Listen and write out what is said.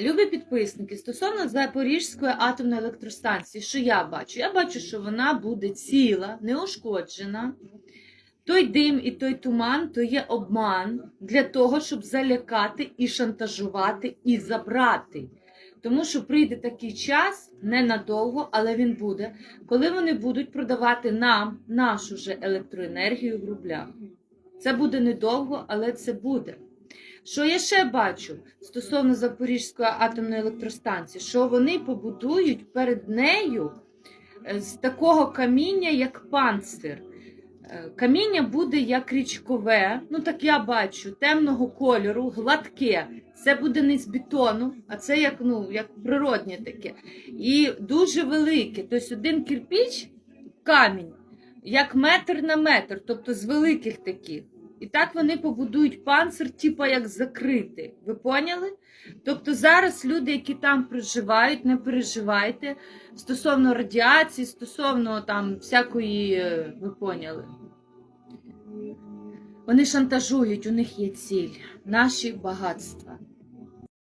Любі підписники, стосовно Запорізької атомної електростанції, що я бачу? Я бачу, що вона буде ціла, неушкоджена. Той дим і той туман то є обман для того, щоб залякати і шантажувати і забрати. Тому що прийде такий час, ненадовго, але він буде, коли вони будуть продавати нам нашу же електроенергію в рублях. Це буде недовго, але це буде. Що я ще бачу стосовно Запорізької атомної електростанції, що вони побудують перед нею е, з такого каміння, як панцир. Е, Каміння буде як річкове, ну так я бачу, темного кольору, гладке. Це буде не з бетону, а це як, ну, як природнє таке. І дуже велике. Тобто один кирпіч, камінь, як метр на метр, тобто з великих таких. І так вони побудують панцир, типа як закритий. Ви поняли? Тобто зараз люди, які там проживають, не переживайте стосовно радіації, стосовно там всякої, е, ви поняли. Вони шантажують, у них є ціль, наші багатства.